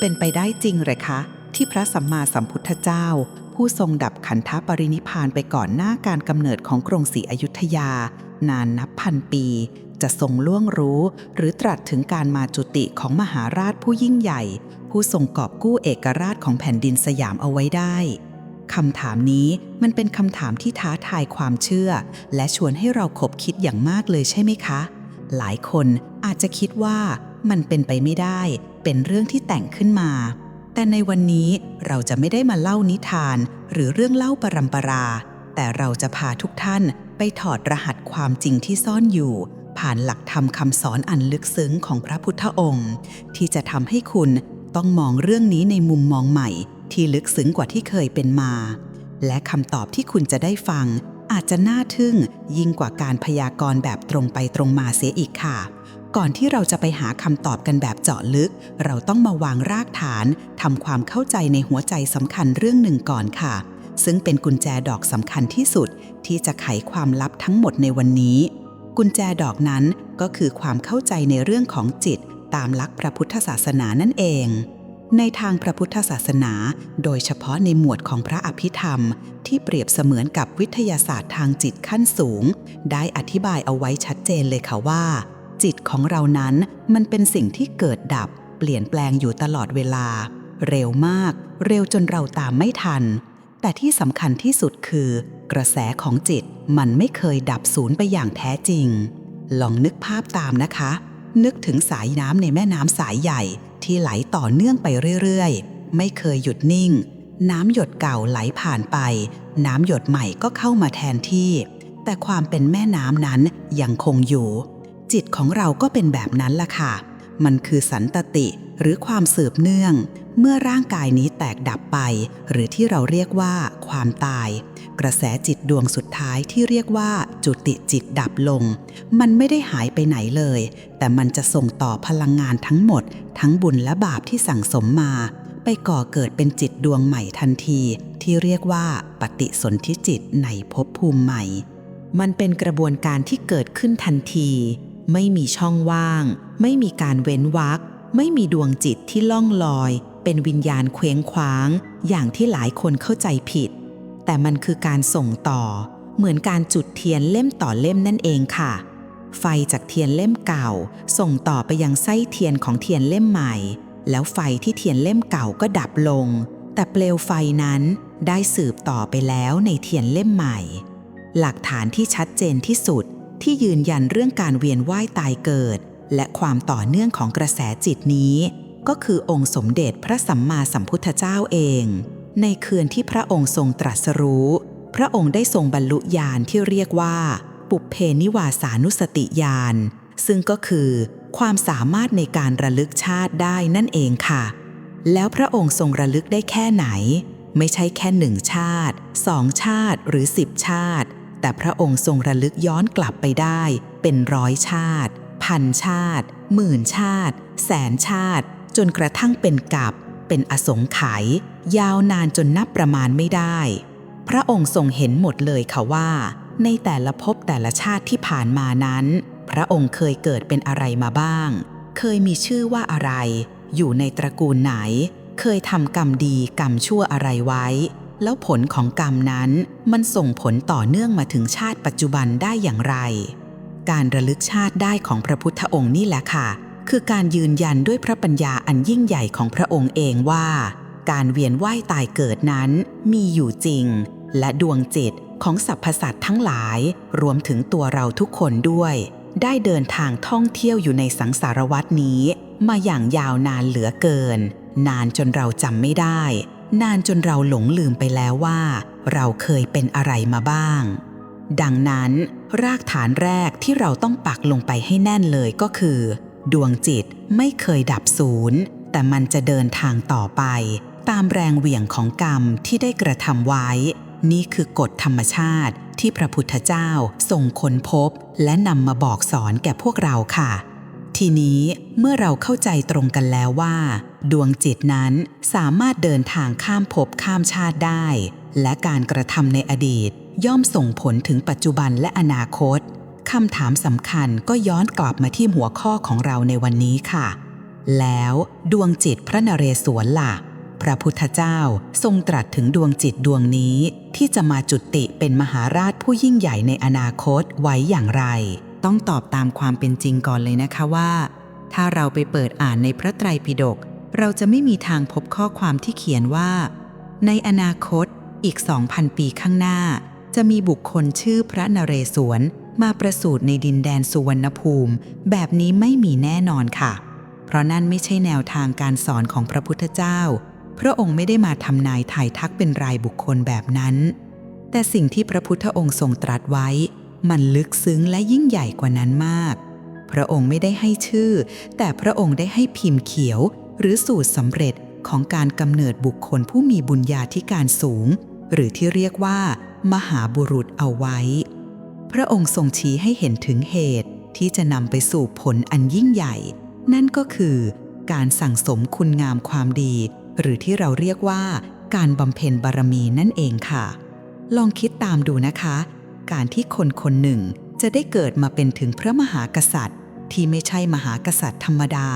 เป็นไปได้จริงหรือคะ ที่พระสัมมาสัมพุทธเจ้า ผู้ทรงดับขันธปรินิพพานไปก่อนหน้าการกำเนิดของกรุงศรีอยุธยา นานนับพันปี จะทรงล่วงรู้ หรือตรัสถึงการมาจุติของมหาราชผู้ยิ่งใหญ่ ผู้ทรงกอบกู้เอกราชของแผ่นดินสยามเอาไว้ได้คำถามนี้มันเป็นคำถามที่ท้าทายความเชื่อ และชวนให้เราคบคิดอย่างมากเลยใช่ไหมคะ หลายคนอาจจะคิดว่ามันเป็นไปไม่ได้ เป็นเรื่องที่แต่งขึ้นมา แต่ในวันนี้เราจะไม่ได้มาเล่านิทาน หรือเรื่องเล่าปรำปรา แต่เราจะพาทุกท่านไปถอดรหัสความจริงที่ซ่อนอยู่ ผ่านหลักธรรมคำสอนอันลึกซึ้งของพระพุทธองค์ ที่จะทำให้คุณต้องมองเรื่องนี้ในมุมมองใหม่ ที่ลึกซึ้งกว่าที่เคยเป็นมา และคำตอบที่คุณจะได้ฟัง อาจจะน่าทึ่งยิ่งกว่าการพยากรณ์แบบตรงไปตรงมาเสียอีกค่ะ ก่อนที่เราจะไปหาคำตอบกันแบบเจาะลึก เราต้องมาวางรากฐานทำความเข้าใจในหัวใจสำคัญเรื่องหนึ่งก่อนค่ะ ซึ่งเป็นกุญแจดอกสำคัญที่สุด ที่จะไขความลับทั้งหมดในวันนี้ กุญแจดอกนั้นก็คือความเข้าใจในเรื่องของจิต ตามหลักพระพุทธศาสนานั่นเองในทางพระพุทธศาสนา โดยเฉพาะในหมวดของพระอภิธรรม ที่เปรียบเสมือนกับวิทยาศาสตร์ทางจิตขั้นสูง ได้อธิบายเอาไว้ชัดเจนเลยค่ะว่า จิตของเรานั้นมันเป็นสิ่งที่เกิดดับ เปลี่ยนแปลงอยู่ตลอดเวลา เร็วมาก เร็วจนเราตามไม่ทัน แต่ที่สำคัญที่สุดคือ กระแสของจิตมันไม่เคยดับสูญไปอย่างแท้จริง ลองนึกภาพตามนะคะ นึกถึงสายน้ำในแม่น้ำสายใหญ่ที่ไหลต่อเนื่องไปเรื่อยๆ ไม่เคยหยุดนิ่ง น้ำหยดเก่าไหลผ่านไป น้ำหยดใหม่ก็เข้ามาแทนที่ แต่ความเป็นแม่น้ำนั้นยังคงอยู่ จิตของเราก็เป็นแบบนั้นล่ะค่ะ มันคือสันตติหรือความสืบเนื่อง เมื่อร่างกายนี้แตกดับไป หรือที่เราเรียกว่าความตาย กระแสจิตดวงสุดท้ายที่เรียกว่าจุติจิตดับลง มันไม่ได้หายไปไหนเลย แต่มันจะส่งต่อพลังงานทั้งหมด ทั้งบุญและบาปที่สั่งสมมา ไปก่อเกิดเป็นจิตดวงใหม่ทันที ที่เรียกว่าปฏิสนธิจิตในภพภูมิใหม่ มันเป็นกระบวนการที่เกิดขึ้นทันที ไม่มีช่องว่าง ไม่มีการเว้นวรรคไม่มีดวงจิตที่ล่องลอย เป็นวิญญาณเคว้งคว้าง อย่างที่หลายคนเข้าใจผิด แต่มันคือการส่งต่อ เหมือนการจุดเทียนเล่มต่อเล่มนั่นเองค่ะ ไฟจากเทียนเล่มเก่า ส่งต่อไปยังไส้เทียนของเทียนเล่มใหม่ แล้วไฟที่เทียนเล่มเก่าก็ดับลง แต่เปลวไฟนั้นได้สืบต่อไปแล้วในเทียนเล่มใหม่ หลักฐานที่ชัดเจนที่สุด ที่ยืนยันเรื่องการเวียนว่ายตายเกิด และความต่อเนื่องของกระแสจิตนี้ ก็คือองค์สมเด็จพระสัมมาสัมพุทธเจ้าเอง ในคืนที่พระองค์ทรงตรัสรู้ พระองค์ได้ทรงบรรลุญาณที่เรียกว่า ปุเพนิวาสานุสติญาณซึ่งก็คือความสามารถในการระลึกชาติได้นั่นเองค่ะ แล้วพระองค์ทรงระลึกได้แค่ไหน ไม่ใช่แค่หนึ่งชาติสองชาติหรือสิบชาติ แต่พระองค์ทรงระลึกย้อนกลับไปได้ เป็นร้อยชาติ พันชาติ หมื่นชาติ แสนชาติ จนกระทั่งเป็นกับ เป็นอสงไขยยาวนานจนนับประมาณไม่ได้ พระองค์ทรงเห็นหมดเลยค่ะว่า ในแต่ละภพแต่ละชาติที่ผ่านมานั้น พระองค์เคยเกิดเป็นอะไรมาบ้าง เคยมีชื่อว่าอะไร อยู่ในตระกูลไหน เคยทำกรรมดีกรรมชั่วอะไรไว้ แล้วผลของกรรมนั้นมันส่งผลต่อเนื่องมาถึงชาติปัจจุบันได้อย่างไร การระลึกชาติได้ของพระพุทธองค์นี่แหละค่ะ คือการยืนยันด้วยพระปัญญาอันยิ่งใหญ่ของพระองค์เองว่า การเวียนว่ายตายเกิดนั้นมีอยู่จริง และดวงจิตของสรรพสัตว์ทั้งหลาย รวมถึงตัวเราทุกคนด้วย ได้เดินทางท่องเที่ยวอยู่ในสังสารวัตนี้ มาอย่างยาวนานเหลือเกิน นานจนเราจำไม่ได้ นานจนเราหลงลืมไปแล้วว่า เราเคยเป็นอะไรมาบ้าง ดังนั้น รากฐานแรกที่เราต้องปักลงไปให้แน่นเลยก็คือ ดวงจิตไม่เคยดับศูนย์แต่มันจะเดินทางต่อไป ตามแรงเหวี่ยงของกรรมที่ได้กระทำไว้ นี่คือกฎธรรมชาติที่พระพุทธเจ้าทรงค้นพบ และนำมาบอกสอนแก่พวกเราค่ะ ทีนี้เมื่อเราเข้าใจตรงกันแล้วว่า ดวงจิตนั้นสามารถเดินทางข้ามภพข้ามชาติได้ และการกระทำในอดีต ย่อมส่งผลถึงปัจจุบันและอนาคตคำถามสำคัญก็ย้อนกลับมาที่หัวข้อของเราในวันนี้ค่ะ แล้วดวงจิตพระนเรศวรล่ะ พระพุทธเจ้าทรงตรัสถึงดวงจิตดวงนี้ ที่จะมาจุติเป็นมหาราชผู้ยิ่งใหญ่ในอนาคตไว้อย่างไร ต้องตอบตามความเป็นจริงก่อนเลยนะคะว่า ถ้าเราไปเปิดอ่านในพระไตรปิฎก เราจะไม่มีทางพบข้อความที่เขียนว่า ในอนาคตอีก 2,000 ปีข้างหน้า จะมีบุคคลชื่อพระนเรศวรมาประสูติในดินแดนสุวรรณภูมิ แบบนี้ไม่มีแน่นอนค่ะ เพราะนั่นไม่ใช่แนวทางการสอนของพระพุทธเจ้า พระองค์ไม่ได้มาทำนายถ่ายทักเป็นรายบุคคลแบบนั้น แต่สิ่งที่พระพุทธองค์ทรงตรัสไว้ มันลึกซึ้งและยิ่งใหญ่กว่านั้นมาก พระองค์ไม่ได้ให้ชื่อ แต่พระองค์ได้ให้พิมพ์เขียว หรือสูตรสำเร็จของการกำเนิดบุคคลผู้มีบุญญาธิการสูง หรือที่เรียกว่า มหาบุรุษเอาไว้ พระองค์ทรงชี้ให้เห็นถึงเหตุที่จะนำไปสู่ผลอันยิ่งใหญ่ นั่นก็คือ การสั่งสมคุณงามความดี หรือที่เราเรียกว่า การบำเพ็ญบารมีนั่นเองค่ะ ลองคิดตามดูนะคะ การที่คนคนหนึ่งจะได้เกิดมาเป็นถึงพระมหากษัตริย์ ที่ไม่ใช่มหากษัตริย์ธรรมดา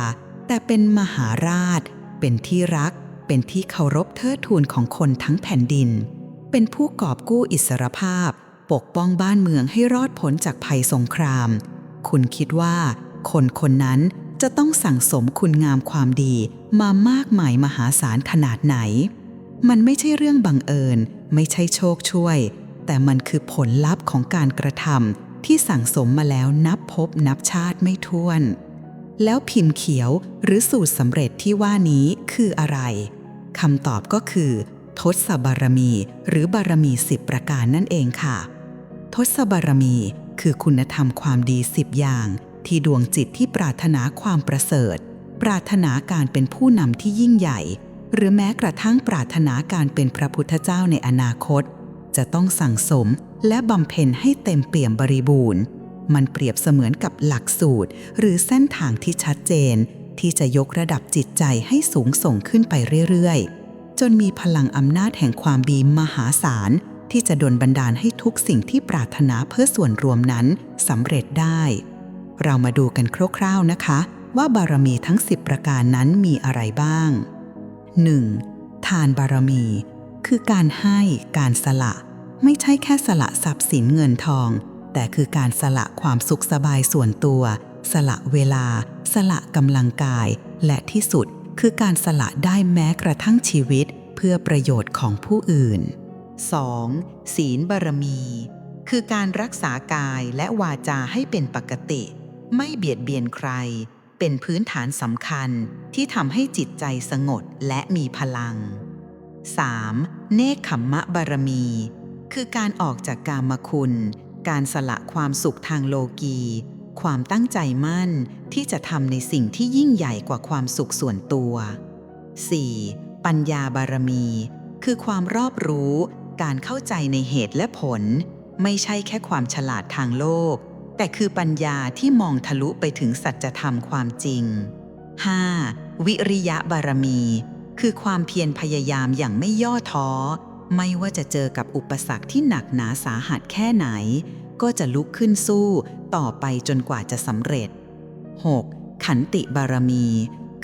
แต่เป็นมหาราช เป็นที่รัก เป็นที่เคารพเทิดทูนของคนทั้งแผ่นดิน เป็นผู้กอบกู้อิสรภาพ ปกป้องบ้านเมืองให้รอดพ้นจากภัยสงคราม คุณคิดว่า คนคนนั้นจะต้องสั่งสมคุณงามความดีมามากมายมหาศาลขนาดไหน มันไม่ใช่เรื่องบังเอิญ ไม่ใช่โชคช่วย แต่มันคือผลลัพธ์ของการกระทำที่สั่งสมมาแล้วนับพบนับชาติไม่ถ้วน แล้วพิมพ์เขียวหรือสูตรสำเร็จที่ว่านี้คืออะไรคำตอบก็คือ ทศบารมี หรือบารมีสิบประการนั่นเองค่ะ ทศบารมีคือคุณธรรมความดีสิบอย่าง ที่ดวงจิตที่ปรารถนาความประเสริฐ ปรารถนาการเป็นผู้นำที่ยิ่งใหญ่ หรือแม้กระทั่งปรารถนาการเป็นพระพุทธเจ้าในอนาคต จะต้องสั่งสมและบำเพ็ญให้เต็มเปี่ยมบริบูรณ์ มันเปรียบเสมือนกับหลักสูตร หรือเส้นทางที่ชัดเจน ที่จะยกระดับจิตใจให้สูงส่งขึ้นไปเรื่อยๆ จนมีพลังอำนาจแห่งความดีมหาศาล ที่จะดลบันดาลให้ทุกสิ่งที่ปรารถนาเพื่อส่วนรวมนั้นสำเร็จได้ เรามาดูกันคร่าวๆนะคะ ว่าบารมีทั้ง 10 ประการนั้นมีอะไรบ้าง 1. ทานบารมี คือการให้การสละ ไม่ใช่แค่สละทรัพย์สินเงินทอง แต่คือการสละความสุขสบายส่วนตัว สละเวลา สละกำลังกาย และที่สุดคือการสละได้แม้กระทั่งชีวิต เพื่อประโยชน์ของผู้อื่น 2. ศีลบารมี คือการรักษากายและวาจาให้เป็นปกติ ไม่เบียดเบียนใคร เป็นพื้นฐานสำคัญที่ทำให้จิตใจสงบและมีพลัง 3. เนคขมมะบารมี คือการออกจากกามคุณ การสละความสุขทางโลกี ความตั้งใจมั่นที่จะทำในสิ่งที่ยิ่งใหญ่กว่าความสุขส่วนตัว 4. ปัญญาบารมี คือความรอบรู้ การเข้าใจในเหตุและผล ไม่ใช่แค่ความฉลาดทางโลก แต่คือปัญญาที่มองทะลุไปถึงสัจธรรมความจริง 5. วิริยะบารมี คือความเพียรพยายามอย่างไม่ย่อท้อ ไม่ว่าจะเจอกับอุปสรรคที่หนักหนาสาหัสแค่ไหน ก็จะลุกขึ้นสู้ต่อไปจนกว่าจะสำเร็จ 6. ขันติบารมี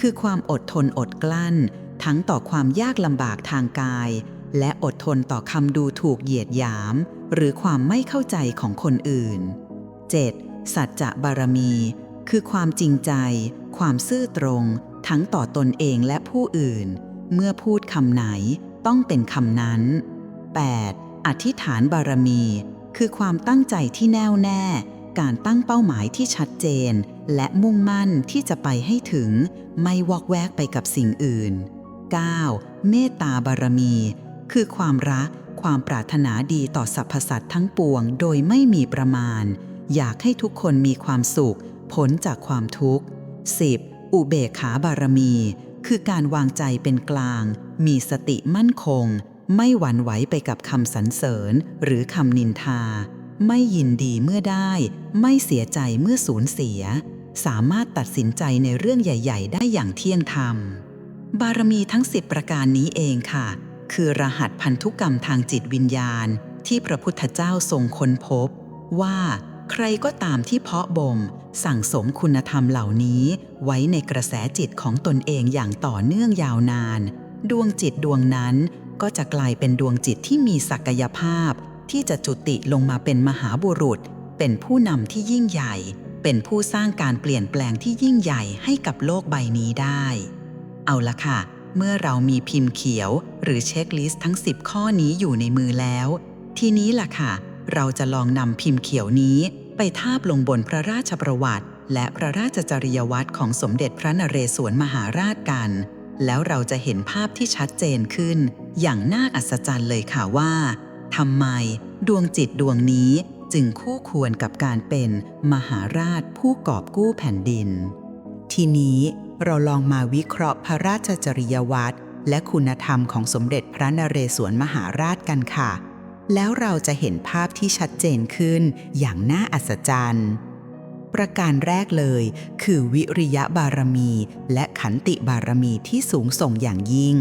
คือความอดทนอดกลั้น ทั้งต่อความยากลำบากทางกาย และอดทนต่อคำดูถูกเหยียดหยาม หรือความไม่เข้าใจของคนอื่น 7. สัจจะบารมี คือความจริงใจ ความซื่อตรง ทั้งต่อตนเองและผู้อื่น เมื่อพูดคำไหน ต้องเป็นคำนั้น 8. อธิษฐานบารมี คือความตั้งใจที่แน่วแน่ การตั้งเป้าหมายที่ชัดเจน และมุ่งมั่นที่จะไปให้ถึง ไม่วอกแวกไปกับสิ่งอื่น 9. เมตตาบารมี คือความรัก ความปรารถนาดีต่อสรรพสัตว์ทั้งปวงโดยไม่มีประมาณ อยากให้ทุกคนมีความสุขพ้นจากความทุกข์ 10. อุเบกขาบารมี คือการวางใจเป็นกลาง มีสติมั่นคง ไม่หวั่นไหวไปกับคำสรรเสริญหรือคำนินทา ไม่ยินดีเมื่อได้ ไม่เสียใจเมื่อสูญเสีย สามารถตัดสินใจในเรื่องใหญ่ ๆ ได้อย่างเที่ยงธรรม บารมีทั้งสิบประการนี้เองค่ะ คือรหัสพันธุกรรมทางจิตวิญญาณ ที่พระพุทธเจ้าทรงค้นพบ ว่าใครก็ตามที่เพาะบ่ม สั่งสมคุณธรรมเหล่านี้ ไว้ในกระแสจิตของตนเองอย่างต่อเนื่องยาวนาน ดวงจิตดวงนั้นก็จะกลายเป็นดวงจิตที่มีศักยภาพ ที่จะจุติลงมาเป็นมหาบุรุษ เป็นผู้นำที่ยิ่งใหญ่ เป็นผู้สร้างการเปลี่ยนแปลงที่ยิ่งใหญ่ให้กับโลกใบนี้ได้ เอาละค่ะ เมื่อเรามีพิมพ์เขียวหรือเช็คลิสต์ทั้ง 10 ข้อนี้อยู่ในมือแล้ว ทีนี้ล่ะค่ะ เราจะลองนำพิมพ์เขียวนี้ไปทาบลงบนพระราชประวัติ และพระราชจริยวัตรของสมเด็จพระนเรศวรมหาราชกัน แล้วเราจะเห็นภาพที่ชัดเจนขึ้น อย่างน่าอัศจรรย์เลยค่ะว่าทำไมดวงจิตดวงนี้จึงคู่ควรกับการเป็นมหาราชผู้กอบกู้แผ่นดิน ทีนี้เราลองมาวิเคราะห์พระราชจริยวัตรและคุณธรรมของสมเด็จพระนเรศวรมหาราชกันค่ะ แล้วเราจะเห็นภาพที่ชัดเจนขึ้นอย่างน่าอัศจรรย์ ประการแรกเลย คือวิริยะบารมี และขันติบารมีที่สูงส่งอย่างยิ่ง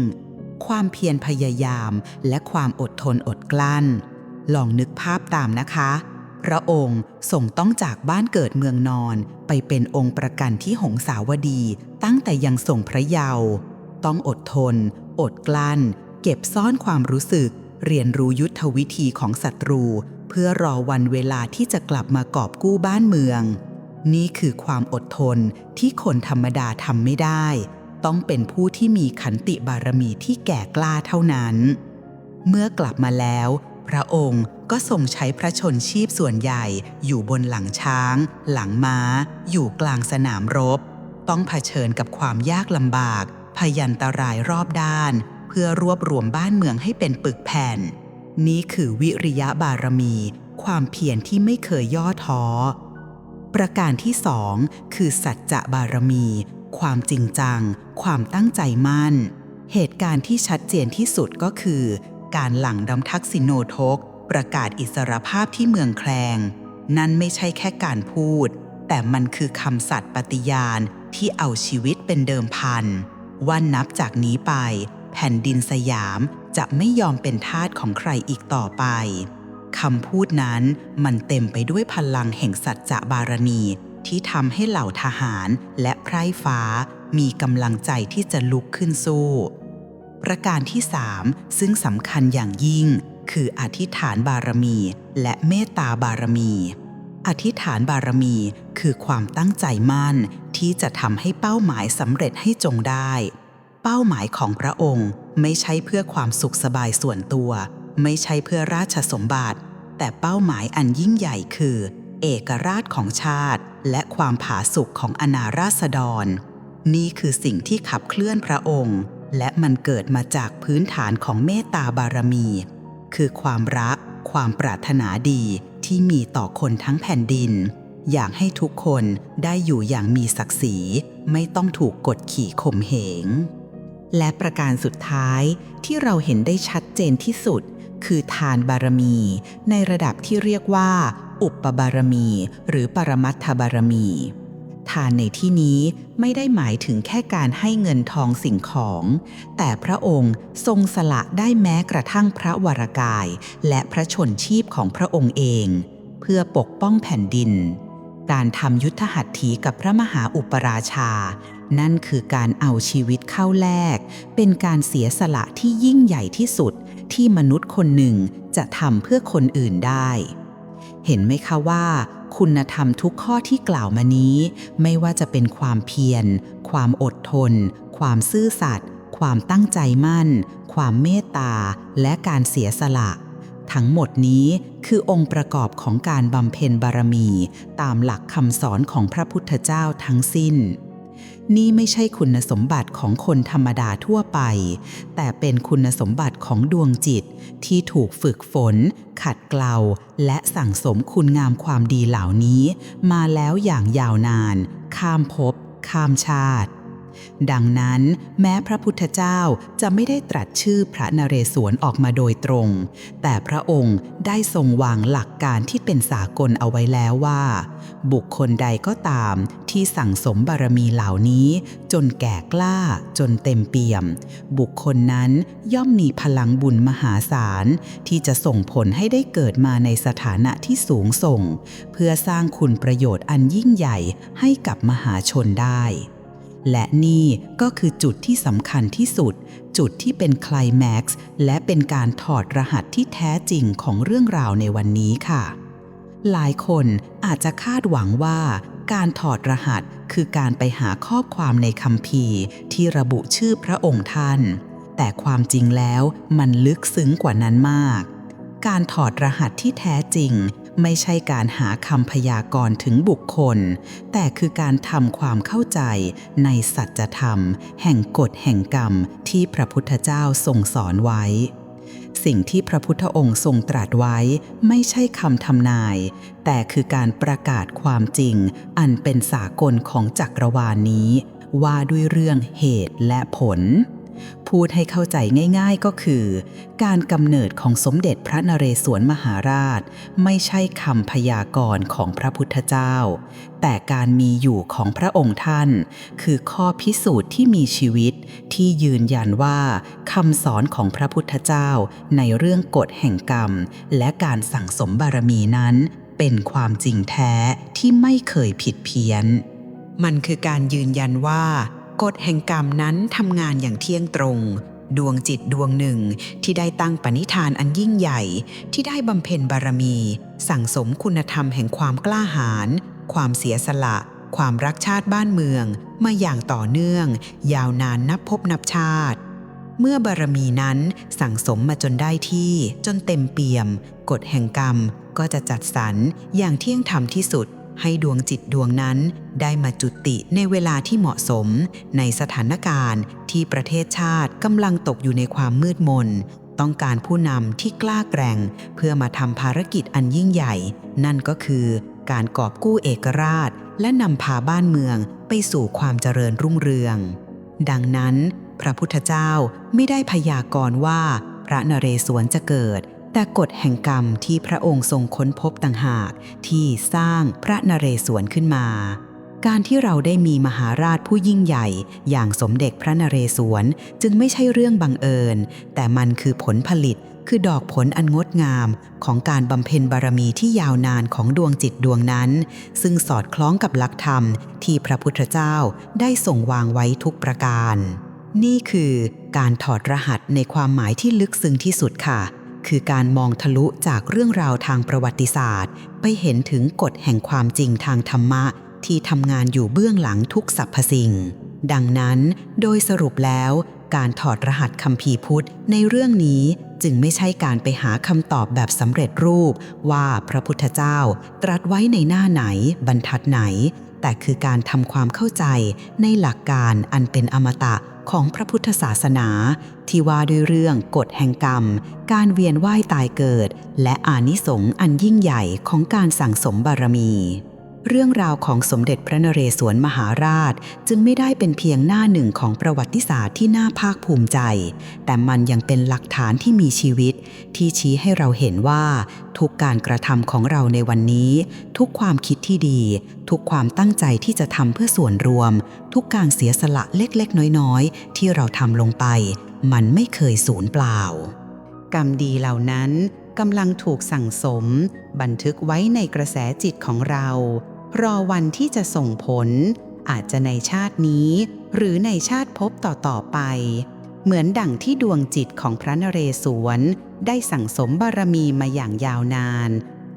ความเพียรพยายามและความอดทนอดกลั้น ลองนึกภาพตามนะคะ พระองค์ส่งต้องจากบ้านเกิดเมืองนอน ไปเป็นองค์ประกันที่หงสาวดี ตั้งแต่ยังส่งพระเยาว์ต้องอดทน อดกลั้น เก็บซ่อนความรู้สึก เรียนรู้ยุทธวิธีของศัตรู เพื่อรอวันเวลาที่จะกลับมากอบกู้บ้านเมือง นี่คือความอดทนที่คนธรรมดาทำไม่ได้ ต้องเป็นผู้ที่มีขันติบารมีที่แก่กล้าเท่านั้น เมื่อกลับมาแล้ว พระองค์ก็ทรงใช้พระชนชีพส่วนใหญ่ อยู่บนหลังช้าง หลังม้า อยู่กลางสนามรบ ต้องเผชิญกับความยากลำบาก พยันตรายรอบด้าน เพื่อรวบรวมบ้านเมืองให้เป็นปึกแผ่น นี่คือวิริยะบารมี ความเพียรที่ไม่เคยย่อท้อ ประการที่สองคือสัจจะบารมี ความจริงจัง ความตั้งใจมั่น เหตุการณ์ที่ชัดเจนที่สุดก็คือ การหลังดำทักษิโนทกประกาศอิสรภาพที่เมืองแคลง นั่นไม่ใช่แค่การพูด แต่มันคือคำสัตย์ปฏิญาณที่เอาชีวิตเป็นเดิมพันว่านับจากนี้ไป แผ่นดินสยามจะไม่ยอมเป็นทาสของใครอีกต่อไป คำพูดนั้นมันเต็มไปด้วยพลังแห่งสัจจะบารมี ที่ทำให้เหล่าทหารและไพร่ฟ้า มีกำลังใจที่จะลุกขึ้นสู้ ประการที่สามซึ่งสำคัญอย่างยิ่ง คืออธิษฐานบารมี และเมตตาบารมี อธิษฐานบารมีคือความตั้งใจมั่น ที่จะทำให้เป้าหมายสำเร็จให้จงได้ เป้าหมายของพระองค์ไม่ใช่เพื่อความสุขสบายส่วนตัวไม่ใช่เพื่อราชสมบัติ แต่เป้าหมายอันยิ่งใหญ่คือ เอกราชของชาติ และความผาสุกของอนาราษฎร นี่คือสิ่งที่ขับเคลื่อนพระองค์ และมันเกิดมาจากพื้นฐานของเมตตาบารมี คือความรัก ความปรารถนาดีที่มีต่อคนทั้งแผ่นดิน อยากให้ทุกคนได้อยู่อย่างมีศักดิ์ศรี ไม่ต้องถูกกดขี่ข่มเหงและประการสุดท้ายที่เราเห็นได้ชัดเจนที่สุด คือทานบารมี ในระดับที่เรียกว่า อุปบารมี หรือปรมัตถบารมี ทานในที่นี้ไม่ได้หมายถึงแค่การให้เงินทองสิ่งของ แต่พระองค์ทรงสละได้แม้กระทั่งพระวรากาย และพระชนชีพของพระองค์เอง เพื่อปกป้องแผ่นดิน การทำยุทธหัตถีกับพระมหาอุปราชา นั่นคือการเอาชีวิตเข้าแลกเป็นการเสียสละที่ยิ่งใหญ่ที่สุด ที่มนุษย์คนหนึ่งจะทำเพื่อคนอื่นได้ เห็นไหมคะว่า คุณธรรมทุกข้อที่กล่าวมานี้ ไม่ว่าจะเป็นความเพียร ความอดทน ความซื่อสัตย์ความตั้งใจมั่น ความเมตตา และการเสียสละ ทั้งหมดนี้คือองค์ประกอบของการบำเพ็ญบารมี ตามหลักคำสอนของพระพุทธเจ้าทั้งสิ้น นี่ไม่ใช่คุณสมบัติของคนธรรมดาทั่วไป แต่เป็นคุณสมบัติของดวงจิตที่ถูกฝึกฝน ขัดเกลา และสั่งสมคุณงามความดีเหล่านี้ มาแล้วอย่างยาวนาน ข้ามภพข้ามชาติ ดังนั้นแม้พระพุทธเจ้าจะไม่ได้ตรัสชื่อพระนเรศวรออกมาโดยตรง แต่พระองค์ได้ทรงวางหลักการที่เป็นสากลเอาไว้แล้วว่า บุคคลใดก็ตามที่สั่งสมบารมีเหล่านี้ จนแก่กล้าจนเต็มเปี่ยม บุคคลนั้นย่อมมีพลังบุญมหาศาล ที่จะส่งผลให้ได้เกิดมาในสถานะที่สูงส่ง เพื่อสร้างคุณประโยชน์อันยิ่งใหญ่ให้กับมหาชนได้ และนี่ก็คือจุดที่สำคัญที่สุด จุดที่เป็นคลแม็กซ์และเป็นการถอดรหัสที่แท้จริงของเรื่องราวในวันนี้ค่ะ หลายคนอาจจะคาดหวังว่า การถอดรหัสคือการไปหาข้อความในคัมภีร์ที่ระบุชื่อพระองค์ท่าน แต่ความจริงแล้วมันลึกซึ้งกว่านั้นมาก การถอดรหัสที่แท้จริง ไม่ใช่การหาคำพยากรณ์ถึงบุคคล แต่คือการทำความเข้าใจในสัจธรรม แห่งกฎแห่งกรรมที่พระพุทธเจ้าทรงสอนไว้ สิ่งที่พระพุทธองค์ทรงตรัสไว้ไม่ใช่คำทำนาย แต่คือการประกาศความจริง อันเป็นสากลของจักรวาลนนี้ ว่าด้วยเรื่องเหตุและผล พูดให้เข้าใจง่ายๆก็คือ การกำเนิดของสมเด็จพระนเรศวรมหาราช ไม่ใช่คำพยากรณ์ของพระพุทธเจ้า แต่การมีอยู่ของพระองค์ท่าน คือข้อพิสูจน์ที่มีชีวิตที่ยืนยันว่าคำสอนของพระพุทธเจ้าในเรื่องกฎแห่งกรรม และการสั่งสมบารมีนั้น เป็นความจริงแท้ที่ไม่เคยผิดเพี้ยน มันคือการยืนยันว่า กฎแห่งกรรมนั้นทำงานอย่างเที่ยงตรง ดวงจิตดวงหนึ่งที่ได้ตั้งปณิธานอันยิ่งใหญ่ ที่ได้บำเพ็ญบารมี สั่งสมคุณธรรมแห่งความกล้าหาญความเสียสละ ความรักชาติบ้านเมือง มาอย่างต่อเนื่อง ยาวนานนับพบนับชาติ เมื่อบารมีนั้นสั่งสมมาจนได้ที่จนเต็มเปี่ยม กฎแห่งกรรมก็จะจัดสรรอย่างเที่ยงธรรมที่สุด ให้ดวงจิตดวงนั้นได้มาจุติในเวลาที่เหมาะสม ในสถานการณ์ที่ประเทศชาติกำลังตกอยู่ในความมืดมน ต้องการผู้นำที่กล้าแกร่ง เพื่อมาทำภารกิจอันยิ่งใหญ่ นั่นก็คือการกอบกู้เอกราช และนำพาบ้านเมืองไปสู่ความเจริญรุ่งเรือง ดังนั้น พระพุทธเจ้าไม่ได้พยากรณ์ว่า พระนเรศวรจะเกิด แต่กฎแห่งกรรมที่พระองค์ทรงค้นพบต่างหากที่สร้างพระนเรศวรขึ้นมา การที่เราได้มีมหาราชผู้ยิ่งใหญ่ อย่างสมเด็จพระนเรศวรจึงไม่ใช่เรื่องบังเอิญ แต่มันคือผลผลิตคือดอกผลอันงดงามของการบำเพ็ญบารมีที่ยาวนานของดวงจิตดวงนั้น ซึ่งสอดคล้องกับหลักธรรมที่พระพุทธเจ้าได้ส่งวางไว้ทุกประการ นี่คือการถอดรหัสในความหมายที่ลึกซึ้งที่สุดค่ะ คือการมองทะลุจากเรื่องราวทางประวัติศาสตร์ ไปเห็นถึงกฎแห่งความจริงทางธรรมะ ที่ทำงานอยู่เบื้องหลังทุกสรรพสิ่ง ดังนั้นโดยสรุปแล้วการถอดรหัสคัมภีพุทธในเรื่องนี้จึงไม่ใช่การไปหาคำตอบแบบสำเร็จรูป ว่าพระพุทธเจ้าตรัสไว้ในหน้าไหน บรรทัดไหน แต่คือการทำความเข้าใจในหลักการอันเป็นอมตะ ของพระพุทธศาสนา ที่ว่าด้วยเรื่องกฎแห่งกรรม การเวียนว่ายตายเกิด และอานิสงส์อันยิ่งใหญ่ของการสั่งสมบารมี เรื่องราวของสมเด็จพระนเรศวรมหาราช จึงไม่ได้เป็นเพียงหน้าหนึ่งของประวัติศาสตร์ที่น่าภาคภูมิใจ แต่มันยังเป็นหลักฐานที่มีชีวิต ที่ชี้ให้เราเห็นว่า ทุกการกระทำของเราในวันนี้ ทุกความคิดที่ดี ทุกความตั้งใจที่จะทำเพื่อส่วนรวม ทุกการเสียสละเล็กๆ น้อยๆ ที่เราทำลงไป มันไม่เคยสูญเปล่า กรรมดีเหล่านั้นกำลังถูกสั่งสม บันทึกไว้ในกระแสจิตของเรา รอวันที่จะส่งผล อาจจะในชาตินี้ หรือในชาติภพต่อๆไป เหมือนดั่งที่ดวงจิตของพระนเรศวร ได้สั่งสมบารมีมาอย่างยาวนาน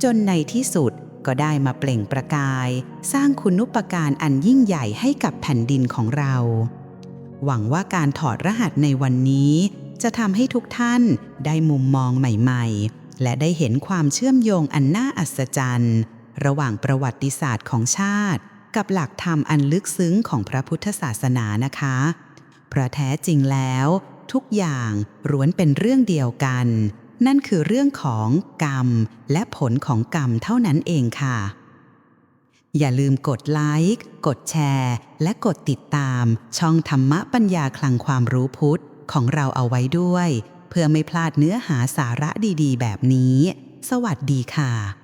จนในที่สุดก็ได้มาเปล่งประกาย สร้างคุณุปการอันยิ่งใหญ่ให้กับแผ่นดินของเรา หวังว่าการถอดรหัสในวันนี้ จะทำให้ทุกท่านได้มุมมองใหม่ ๆ และได้เห็นความเชื่อมโยงอันน่าอัศจรรย์ ระหว่างประวัติศาสตร์ของชาติ กับหลักธรรมอันลึกซึ้งของพระพุทธศาสนานะคะเพราะแท้จริงแล้ว ทุกอย่างล้วนเป็นเรื่องเดียวกัน นั่นคือเรื่องของกรรม และผลของกรรมเท่านั้นเองค่ะ อย่าลืมกดไลค์ กดแชร์ และกดติดตาม ช่องธรรมะปัญญาคลังความรู้พุทธของเราเอาไว้ด้วย เพื่อไม่พลาดเนื้อหาสาระดีๆ แบบนี้ สวัสดีค่ะ